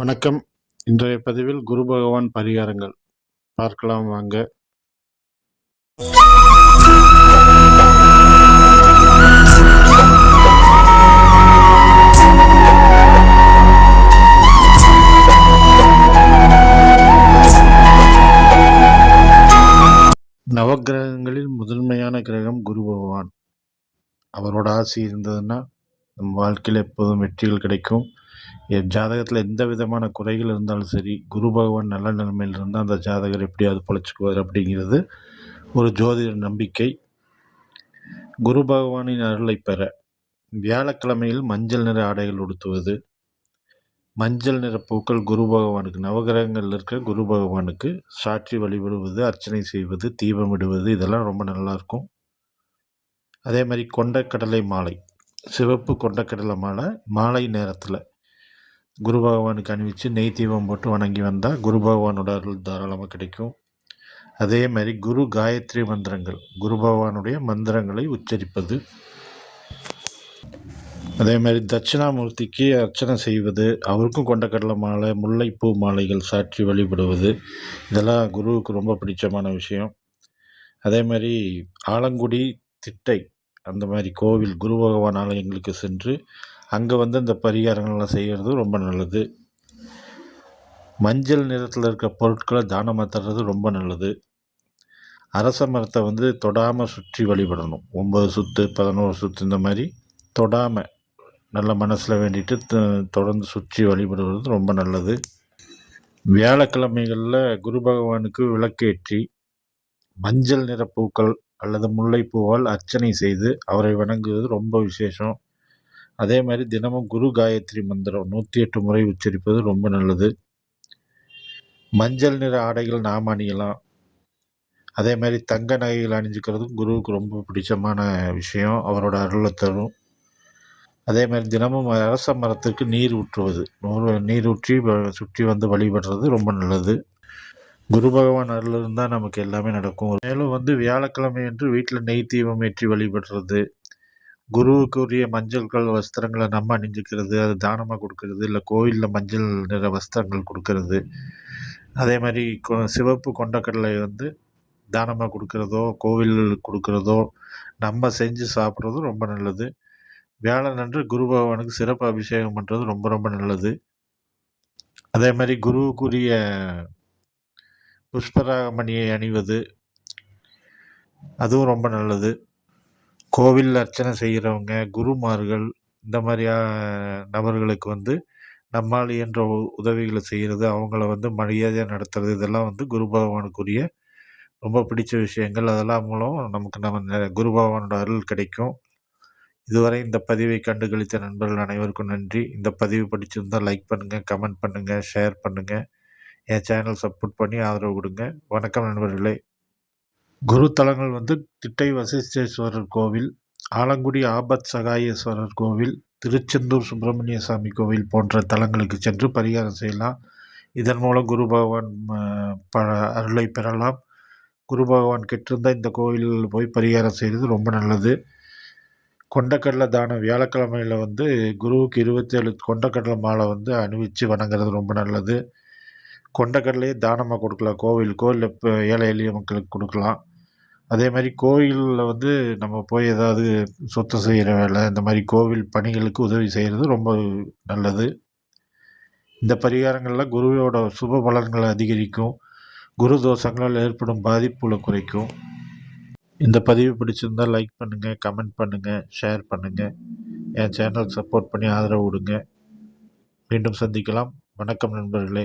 வணக்கம். இன்றைய பதிவில் குரு பகவான் பரிகாரங்கள். பார்க்கலாம் வாங்க. நவக்கிரகங்களில் முதன்மையான கிரகம் குரு பகவான். அவரோட ஆசி இருந்ததுன்னா நம் வாழ்க்கையில் எப்போதும் வெற்றிகள் கிடைக்கும். என் ஜாதகத்தில் எந்த விதமான குறைகள் இருந்தாலும் சரி குரு பகவான் நல்ல நிலைமையில் இருந்தால் அந்த ஜாதகர் எப்படியாவது பொழைச்சிக்குவார் அப்படிங்கிறது ஒரு ஜோதிட நம்பிக்கை. குரு பகவானின் அருளை பெற வியாழக்கிழமையில் மஞ்சள் நிற ஆடைகள் உடுத்துவது. மஞ்சள் நிற பூக்கள் குரு பகவானுக்கு நவகிரகங்கள் இருக்க குரு பகவானுக்கு சாட்சி வழிபடுவது அர்ச்சனை செய்வது தீபமிடுவது இதெல்லாம் ரொம்ப நல்லாயிருக்கும் அதே மாதிரி கொண்டக்கடலை மாலை. சிவப்பு கொண்டக்கடலை மாலை மாலை நேரத்தில். குரு பகவானுக்கு அணிவித்து நெய் தீபம் போட்டு வணங்கி வந்தால் குரு பகவானோட அருள் தாராளமாக கிடைக்கும். அதே மாதிரி குரு காயத்ரி மந்திரங்கள் குரு பகவானுடைய மந்திரங்களை உச்சரிப்பது. அதே மாதிரி தட்சிணாமூர்த்திக்கு அர்ச்சனை செய்வது அவருக்கும் கொண்டக்கடலை மாலை முல்லைப்பூ மாலைகள் சாற்றி வழிபடுவது இதெல்லாம் குருவுக்கு ரொம்ப பிடிச்சமான விஷயம். அதே மாதிரி ஆலங்குடி திட்டை அந்த மாதிரி கோவில் குரு பகவான் ஆலயங்களுக்கு சென்று அங்கே வந்து இந்த பரிகாரங்கள்லாம் செய்கிறது ரொம்ப நல்லது. மஞ்சள் நிறத்தில் இருக்க பொருட்களை தானமாக தர்றது ரொம்ப நல்லது. அரச மரத்தை வந்து தொடாமல் சுற்றி வழிபடணும். ஒம்பது சுற்று பதினோரு சுற்று இந்த மாதிரி தொடாமல் நல்ல மனசில் வேண்டிட்டு தொடர்ந்து சுற்றி வழிபடுவது ரொம்ப நல்லது. வியாழக்கிழமைகளில் குரு பகவானுக்கு விளக்கேற்றி மஞ்சள் நிற பூக்கள் அல்லது முல்லைப்பூவால் அர்ச்சனை செய்து அவரை வணங்குவது ரொம்ப விசேஷம். அதே மாதிரி தினமும் குரு காயத்ரி மந்திரம் நூற்றி எட்டு முறை உச்சரிப்பது ரொம்ப நல்லது. மஞ்சள் நிற ஆடைகள் நாம் அணியலாம். அதே மாதிரி தங்க நகைகள் அணிஞ்சுக்கிறதும் குருவுக்கு ரொம்ப பிடிச்சமான விஷயம். அவரோட அருளை தரும். அதே மாதிரி தினமும் அரச மரத்துக்கு நீர் ஊற்றுவது. நீர் ஊற்றி சுற்றி வந்து வழிபடுறது ரொம்ப நல்லது. குரு பகவான் அருள் இருந்தால் நமக்கு எல்லாமே நடக்கும். மேலும் வந்து வியாழக்கிழமை என்று வீட்டில் நெய் தீபம் ஏற்றி வழிபடுறது குருவுக்குரிய மஞ்சள்கள் வஸ்திரங்களை நம்ம அணிஞ்சிக்கிறது அது தானமாக கொடுக்கறது இல்லை கோவிலில் மஞ்சள் நிற வஸ்திரங்கள் கொடுக்கறது. அதே மாதிரி கொ சிவப்பு கொண்டக்கடலை வந்து தானமாக கொடுக்குறதோ கோவில்கள் கொடுக்குறதோ நம்ம செஞ்சு சாப்பிட்றதும் ரொம்ப நல்லது. வியாழன் அன்று குரு பகவானுக்கு சிறப்பு அபிஷேகம் பண்ணுறது ரொம்ப ரொம்ப நல்லது. அதே மாதிரி குருவுக்குரிய புஷ்பராக மணியை அணிவது அதுவும் ரொம்ப நல்லது. கோவில் அர்ச்சனை செய்கிறவங்க குருமார்கள் இந்த மாதிரியா நபர்களுக்கு வந்து நம்மால் இயன்ற உதவிகளை செய்கிறது அவங்கள வந்து மரியாதையாக நடத்துறது இதெல்லாம் வந்து குரு பகவானுக்குரிய ரொம்ப பிடிச்ச விஷயங்கள். அதெல்லாம் மூலம் நமக்கு நம்ம குரு பகவானோட அருள் கிடைக்கும். இதுவரை இந்த பதிவை கண்டுகளித்த நண்பர்கள் அனைவருக்கும் நன்றி. இந்த பதிவு படிச்சிருந்தால் லைக் பண்ணுங்கள் கமெண்ட் பண்ணுங்கள் ஷேர் பண்ணுங்கள் என் சேனல் சப்போர்ட் பண்ணி ஆதரவு கொடுங்க. வணக்கம் நண்பர்களே. குரு தலங்கள் வந்து திட்டை வசிஷ்டேஸ்வரர் கோவில் ஆலங்குடி ஆபத் சகாயேஸ்வரர் கோவில் திருச்செந்தூர் சுப்பிரமணிய சாமி கோவில் போன்ற தலங்களுக்கு சென்று பரிகாரம் செய்யலாம். இதன் மூலம் குரு பகவான் ப அருளை பெறலாம். குரு பகவான் கெட்டிருந்தால் இந்த கோவிலில் போய் பரிகாரம் செய்கிறது ரொம்ப நல்லது. கொண்டக்கடலை தானம் வியாழக்கிழமையில் வந்து குருவுக்கு இருபத்தேழு கொண்டக்கடலை மாலை வந்து அணிவித்து வணங்குறது ரொம்ப நல்லது. கொண்டக்கடலையே தானமாக கொடுக்கலாம் கோவிலுக்கோ இல்லை இப்போ ஏழை எளிய மக்களுக்கு கொடுக்கலாம். அதே மாதிரி கோயிலில் வந்து நம்ம போய் ஏதாவது சுத்தம் செய்கிற வேலை இந்த மாதிரி கோவில் பணிகளுக்கு உதவி செய்கிறது ரொம்ப நல்லது. இந்த பரிகாரங்களில் குருவோட சுப பலன்களை அதிகரிக்கும். குரு தோஷங்களால் ஏற்படும் பாதிப்புகளை குறைக்கும். இந்த பதிவு பிடிச்சிருந்தால் லைக் பண்ணுங்கள் கமெண்ட் பண்ணுங்கள் ஷேர் பண்ணுங்கள் என் சேனல் சப்போர்ட் பண்ணி ஆதரவு கொடுங்க. மீண்டும் சந்திக்கலாம். வணக்கம் நண்பர்களே.